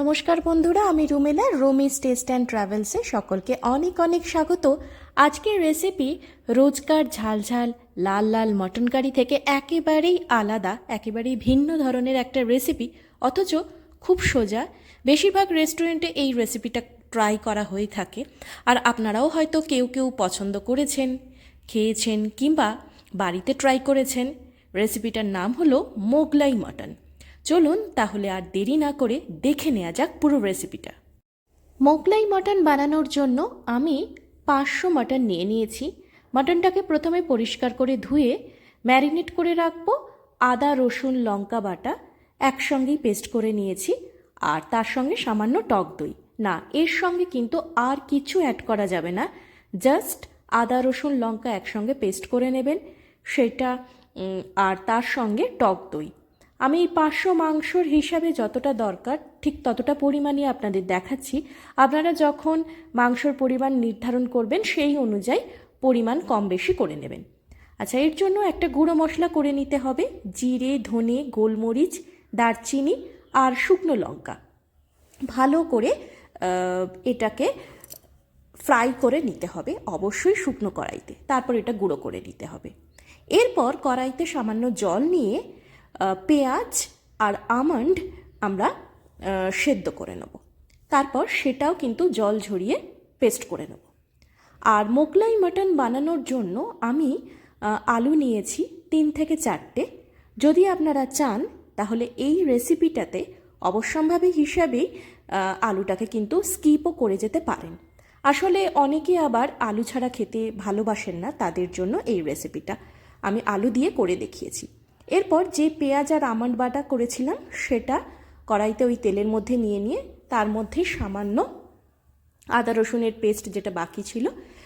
নমস্কার বন্ধুরা, আমি রুমেলা রুমিস টেস্ট অ্যান্ড ট্রাভেলসে সকলকে অনেক অনেক স্বাগত। আজকের রেসিপি রোজকার ঝাল ঝাল, লাল লাল মটন কারি থেকে একেবারেই আলাদা, একেবারেই ভিন্ন ধরনের একটা রেসিপি অথচ খুব সোজা। বেশিরভাগ রেস্টুরেন্টে এই রেসিপিটা ট্রাই করা হয়ে থাকে। আর আপনারাও হয়তো কেউ কেউ পছন্দ করেছেন, খেয়েছেন কিংবা বাড়িতে ট্রাই করেছেন। রেসিপিটার নাম হলো মোগলাই মটন চলুন তাহলে আর দেরি না করে দেখে নেওয়া যাক পুরো রেসিপিটা মোগলাই মটন বানানোর জন্য আমি পাঁচশো মটন নিয়ে নিয়েছি। মটনটাকে প্রথমে পরিষ্কার করে ধুয়ে ম্যারিনেট করে রাখব। আদা, রসুন, লঙ্কা বাটা একসঙ্গেই পেস্ট করে নিয়েছি আর তার সঙ্গে সামান্য টক দই। না, এর সঙ্গে কিন্তু আর কিছু অ্যাড করা যাবে না। জাস্ট আদা, রসুন, লঙ্কা একসঙ্গে পেস্ট করে নেবেন। সেটা আর তার সঙ্গে টক দই। আমি এই পাঁচশো মাংসর হিসাবে যতটা দরকার, ঠিক ততটা পরিমাণই আপনাদের দেখাচ্ছি। আপনারা যখন মাংসর পরিমাণ নির্ধারণ করবেন, সেই অনুযায়ী পরিমাণ কম বেশি করে নেবেন। আচ্ছা এর জন্য একটা গুঁড়ো মশলা করে নিতে হবে, জিরে, ধনে, গোলমরিচ, দারচিনি আর শুকনো লঙ্কা। ভালো করে এটাকে ফ্রাই করে নিতে হবে, অবশ্যই শুকনো কড়াইতে। তারপর এটা গুঁড়ো করে নিতে হবে। এরপর কড়াইতে সামান্য জল নিয়ে পেঁয়াজ আর আমন্ড আমরা সেদ্ধ করে নেব। তারপর সেটাও কিন্তু জল ঝরিয়ে পেস্ট করে নেব। আর মোগলাই মাটন বানানোর জন্য আমি আলু নিয়েছি তিন থেকে চারটে। যদি আপনারা চান, তাহলে এই রেসিপিটাতে অবশ্যম্ভাবী হিসাবেই আলুটাকে কিন্তু স্কিপও করে যেতে পারেন। আসলে অনেকে আবার আলু ছাড়া খেতে ভালোবাসেন না তাদের জন্য এই রেসিপিটা। আমি আলু দিয়ে করে দেখিয়েছি। এরপর যে পেঁয়াজ আর আমন্ড বাটা করেছিলাম, সেটা কড়াইতে ওই তেলের মধ্যে নিয়ে নিয়ে তার মধ্যে সামান্য আদা রসুনের পেস্ট যেটা বাকি ছিল,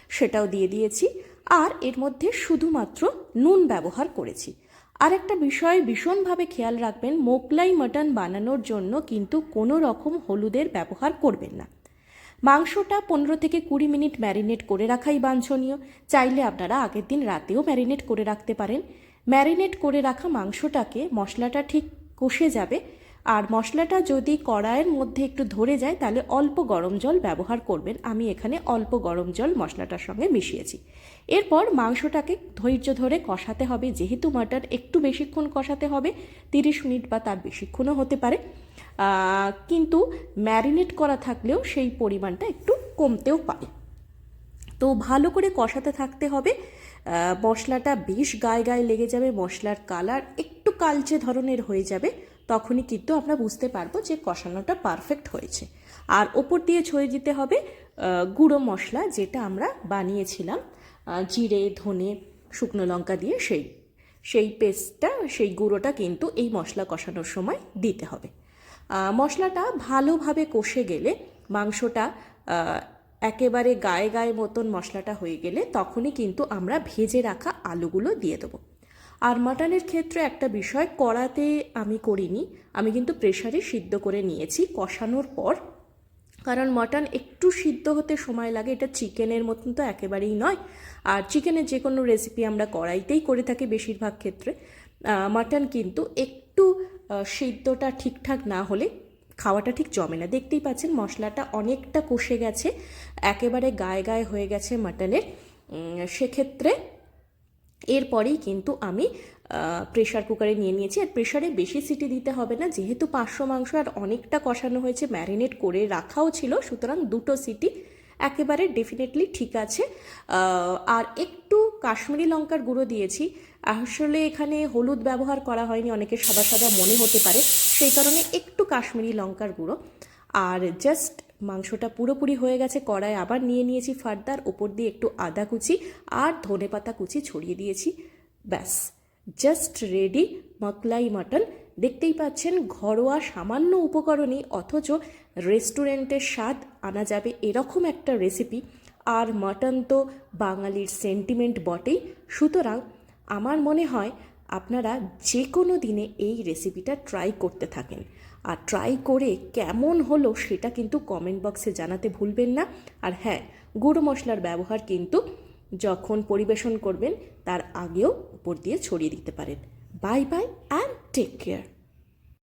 সেটাও দিয়ে দিয়েছি। আর এর মধ্যে শুধুমাত্র নুন ব্যবহার করেছি। আর একটা বিষয় ভীষণভাবে খেয়াল রাখবেন, মোগলাই মটন বানানোর জন্য কিন্তু কোনো রকম হলুদের ব্যবহার করবেন না। মাংসটা পনেরো থেকে কুড়ি মিনিট ম্যারিনেট করে রাখাই বাঞ্ছনীয়। চাইলে আপনারা আগের দিন রাতেও ম্যারিনেট করে রাখতে পারেন। ম্যারিনেট করে রাখা মাংসটাকে মশলাটা ঠিক কষে যাবে। আর মশলাটা যদি কড়াইয়ের মধ্যে একটু ধরে যায়, তাহলে অল্প গরম জল ব্যবহার করবেন। আমি এখানে অল্প গরম জল মশলাটার সঙ্গে মিশিয়েছি। এরপর মাংসটাকে ধৈর্য ধরে কষাতে হবে। যেহেতু মাটন একটু বেশিক্ষণ কষাতে হবে, তিরিশ মিনিট বা তার বেশিক্ষণও হতে পারে। কিন্তু ম্যারিনেট করা থাকলেও সেই পরিমাণটা একটু কমতেও পারে। তো ভালো করে কষাতে থাকতে হবে। মশলাটা বেশ গায়ে গায়ে লেগে যাবে। মশলার কালার একটু কালচে ধরনের হয়ে যাবে। তখনই কিন্তু আমরা বুঝতে পারব যে কষানোটা পারফেক্ট হয়েছে। আর ওপর দিয়ে ছড়িয়ে দিতে হবে গুঁড়ো মশলা যেটা আমরা বানিয়েছিলাম জিরে, ধনে, শুকনো লঙ্কা দিয়ে সেই সেই পেস্টটা সেই গুঁড়োটা কিন্তু এই মশলা কষানোর সময় দিতে হবে। মশলাটা ভালোভাবে কষে গেলে মাংসটা একেবারে গায়ে গায়ে মতন মশলাটা হয়ে গেলে তখনই কিন্তু আমরা ভেজে রাখা আলুগুলো দিয়ে দেবো। আর মাটনের ক্ষেত্রে একটা বিষয়, কড়াতে আমি করিনি। আমি কিন্তু প্রেশারে সিদ্ধ করে নিয়েছি কষানোর পর। কারণ মাটন একটু সিদ্ধ হতে সময় লাগে, এটা চিকেনের মতন তো একেবারেই নয়। আর চিকেনের যে কোনো রেসিপি আমরা কড়াইতেই করে থাকি বেশিরভাগ ক্ষেত্রে। মাটন কিন্তু একটু সিদ্ধটা ঠিকঠাক না হলে খাওয়াটা ঠিক জমে না। দেখতেই পাচ্ছেন মশলাটা অনেকটা কষে গেছে, একেবারে গায়ে গায়ে হয়ে গেছে মাটনের। সেক্ষেত্রে এরপরেই কিন্তু আমি প্রেশার কুকারে নিয়ে নিয়েছি। আর প্রেশারে বেশি সিটি দিতে হবে না, যেহেতু পাঁচশো মাংস আর অনেকটা কষানো হয়েছে ম্যারিনেট করে রাখাও ছিল, সুতরাং দুটো সিটি একেবারে ডেফিনেটলি ঠিক আছে। আর একটু কাশ্মীরি লঙ্কার গুঁড়ো দিয়েছি। আসলে এখানে হলুদ ব্যবহার করা হয়নি অনেকে সাদা সাদা মনে হতে পারে, সেই কারণে একটু কাশ্মীরি লঙ্কার গুঁড়ো। আর জাস্ট মাংসটা পুরোপুরি হয়ে গেছে, কড়াই আবার নিয়ে নিয়েছি ফার্দার, ওপর দিয়ে একটু আদা কুচি আর ধনে পাতা কুচি ছড়িয়ে দিয়েছি। ব্যাস জাস্ট রেডি মকলাই মাটন। দেখতেই পাচ্ছেন ঘরোয়া সামান্য উপকরণেই, অথচ রেস্টুরেন্টের স্বাদ আনা যাবে এরকম একটা রেসিপি আর মাটন তো বাঙালির সেন্টিমেন্ট বটেই। সুতরাং আমার মনে হয় আপনারা যে কোনো দিনে এই রেসিপিটা ট্রাই করতে থাকেন। আর ট্রাই করে কেমন হলো সেটা কিন্তু কমেন্ট বক্সে জানাতে ভুলবেন না। আর হ্যাঁ গুঁড়ো মশলার ব্যবহার কিন্তু যখন পরিবেশন করবেন, তার আগেও উপর দিয়ে ছড়িয়ে দিতে পারেন। Bye bye and take care